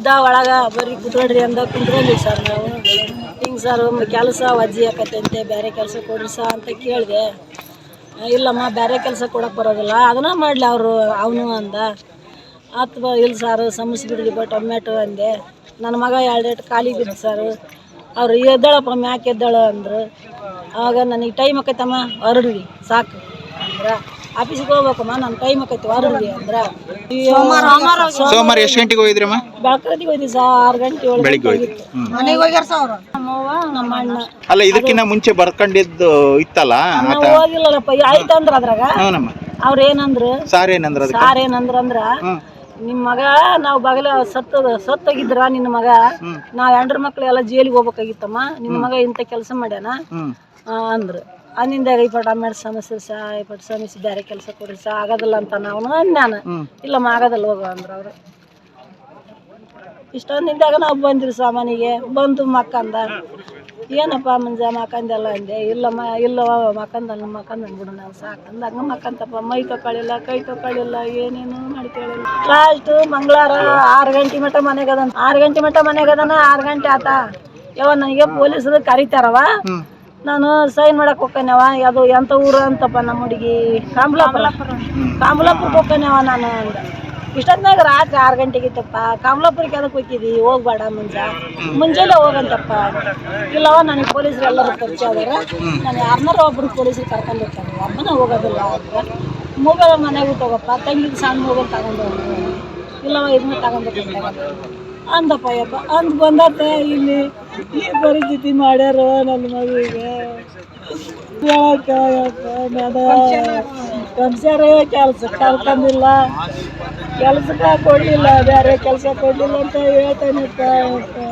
ಇದ್ದ ಒಳಗ ಬರೀ ಕುತ್ಕೊಳ್ರಿ ಅಂದ ಕುಂತ್ಕೊಂಡ್ವಿ ಸರ್ ನಾವು. ಹಿಂಗೆ ಸರ್ ಕೆಲಸ ವಜ್ಜಿ ಆಕತ್ತಂತೆ ಬೇರೆ ಕೆಲಸ ಕೊಡ್ರಿ ಸಾ ಅಂತ ಕೇಳಿದೆ. ಇಲ್ಲಮ್ಮ ಬೇರೆ ಕೆಲಸ ಕೊಡಕ್ಕೆ ಬರೋದಿಲ್ಲ, ಅದನ್ನ ಮಾಡಲಿ ಅವರು, ಅವನು ಅಂದ. ಅಥವಾ ಇಲ್ಲ ಸರ್ ಸಮಸ್ಬಿಡ್ಲಿ ಬಟ್ ಟೊಮ್ಯಾಟೊ ಅಂದೆ. ನನ್ನ ಮಗ ಎರಡೆರಡು ಖಾಲಿ ಬಿದ್ದು ಸರ್. ಅವ್ರು ಎದ್ದಾಳಪ್ಪ, ಮ್ಯಾಕೆ ಎದ್ದಾಳ ಅಂದರು. ಆವಾಗ ನನಗೆ ಟೈಮ್ ಆಕೈತಮ್ಮ ಹೊರಡ್ರಿ ಸಾಕು. ಅಂದ್ರ ಆಫೀಸ್ಗೆ ಹೋಗ್ಬೇಕಮ್ಮ ನನ್ನ ಟೈಮ್ ಆಕೈತಿ ಹೊರಡ್ರಿ ಅಂದ್ರ. ಸೋಮವಾರ ಎಷ್ಟು ಗಂಟೆಗೆ ಹೋಗಿದ್ರಮ್ಮ? ಬೆಳಕದಿಗೆ ಹೋಗಿದ್ವಿ ಸರ್ ಆರು ಗಂಟೆ ಏಳು ಬೆಳಿಗ್ಗೆ ಮನೆಗೆ ಹೋಗ್ಯಾರ ನಮ್ಮವ್ವ ನಮ್ಮ ಅಣ್ಣ. ಅಲ್ಲ ಇದಕ್ಕಿಂತ ಮುಂಚೆ ಬರ್ಕೊಂಡಿದ್ದು ಇತ್ತಲ್ಲ? ನಾವು ಹೋಗಿಲ್ಲಲ್ಲಪ್ಪ ಆಯ್ತು ಅಂದ್ರ ಅದ್ರಾಗ. ಅವ್ರು ಏನಂದ್ರು? ಸಾರ್ ಏನಂದ್ರ ಸಾರ್ ಏನಂದ್ರ ಅಂದ್ರ ನಿಮ್ಮ ಮಗ ನಾವ್ ಬಗಲ ಸತ್ತ ಸತ್ತಾಗಿದ್ರ ನಿನ್ ಮಗ? ನಾವ್ ಹೆಂಡ್ರ ಮಕ್ಳು ಎಲ್ಲ ಜೈಲಿಗೆ ಹೋಗ್ಬೇಕಾಗಿತ್ತಮ್ಮ. ನಿಮ್ಮ ಮಗ ಇಂತ ಕೆಲಸ ಮಾಡ್ಯಾನ? ಅಂದ್ರ. ಅಂದಿಂದಾಗ ಈ ಪಟ ಆಮೇಲೆ ಸಮಸ್ಯೆ ಸಾ ಈ ಪಟ ಸಮಸ್ಯೆ ಬೇರೆ ಕೆಲಸ ಕೊಡ್ರಿ ಸಾ ಆಗೋದಿಲ್ಲ ಅಂತ ನಾವು ನಾನು ಹ್ಮ್. ಇಲ್ಲಮ್ಮ ಆಗೋದಿಲ್ಲ ಹೋಗು ಅಂದ್ರ ಅವರು. ಇಷ್ಟೊಂದಿಂದಾಗ ನಾವು ಬಂದಿರಿ ಸಾಮಾನಿಗೆ ಮನೆಗೆ ಬಂದು ಮಕ್ಕಂದ. ಏನಪ್ಪ ಮುಂಜಾ ಮಕ್ಕಂದೆಲ್ಲ ಅಂದೆ ಇಲ್ಲಮ್ಮ ಇಲ್ಲವ ಮಕ್ಕಂದಲ್ಲ ಮಕ್ಕಂದನ್ ಬಿಡು ನಾವು ಸಾಕಂದ ಹಂಗ ಮಕ್ಕಂತಪ್ಪ. ಮೈ ತೊಗೊಳಿಲ್ಲ ಕೈ ತೊಗೊಳಿಲ್ಲ ಏನೇನು ಮಾಡ್ಕೊಳ್ಳಿಲ್ಲ ಲಾಸ್ಟ್ ಮಂಗಳವಾರ ಆರು ಗಂಟೆ ಮಟ್ಟ ಮನೆಗೆ ಅದಾನ. ಆರು ಗಂಟೆ ಮಟ್ಟ ಮನೆಗೆ ಅದಾನ ಆರು ಗಂಟೆ ಆತ. ಯಾವ ನನಗೆ ಪೊಲೀಸರು ಕರಿತಾರವ ನಾನು ಸೈನ್ ಮಾಡಕ್ ಹೋಗ್ಕನ್ಯವ ಅದು ಎಂತ ಊರು ಅಂತಪ್ಪ ನಮ್ಮ ಹುಡುಗಿ. ಕಾಂಬ್ಲಾಪುರ ಕಾಂಬ್ಲಾಪುರಕ್ಕೆ ಹೋಗ್ಕನ್ಯವ ನಾನು. ಅಂದ ಇಷ್ಟೊತ್ನಾಗ ರಾತ್ರಿ ಆರು ಗಂಟೆಗೆ ಇತ್ತಪ್ಪ ಕಮಲಾಪುರಕ್ಕೆ ಅದಕ್ಕೆ ಹೋಗಿದ್ದಿ ಹೋಗ್ಬೇಡ ಮುಂಜ. ಮುಂಜಾನೆ ಹೋಗಂತಪ್ಪ. ಇಲ್ಲವ, ನನಗೆ ಪೊಲೀಸರು ಎಲ್ಲರೂ ಪರಿಚಯ ಆದ್ರೆ ನಾನು ಯಾರನ್ನಾರ ಒಬ್ರು ಪೊಲೀಸರು ಕರ್ಕೊಂಡು ಹೋಗ್ತಾರೆ ಹೋಗೋದಿಲ್ಲ ಅಂದ್ರೆ ಮೊಬೈಲ್ ಮನೆಗೆ ಹೋಗಪ್ಪ. ತಂಗಿದ ಸಣ್ಣ ಮೊಬೈಲ್ ತಗೊಂಡು ಇಲ್ಲವ ಇದನ್ನ ತಗೊಂಡು ಹೋಗ್ತಾರೆ ಅಂದಪ್ಪ, ಯಪ್ಪ. ಅಂದ್ ಬಂದತ್ತೆ ಇಲ್ಲಿ ಈ ಪರಿಸ್ಥಿತಿ ಮಾಡ್ಯಾರ ನನ್ನ ಮಗುವಿಗೆ ಕೆಲಸ ಕಳ್ಕೊಂಡಿಲ್ಲ ಕೆಲ್ಸಕ್ಕೆ ಕೊಡ್ಲಿಲ್ಲ ಬೇರೆ ಕೆಲಸ ಕೊಡ್ಲಿಲ್ಲ ಅಂತ ಯಪ್ಪ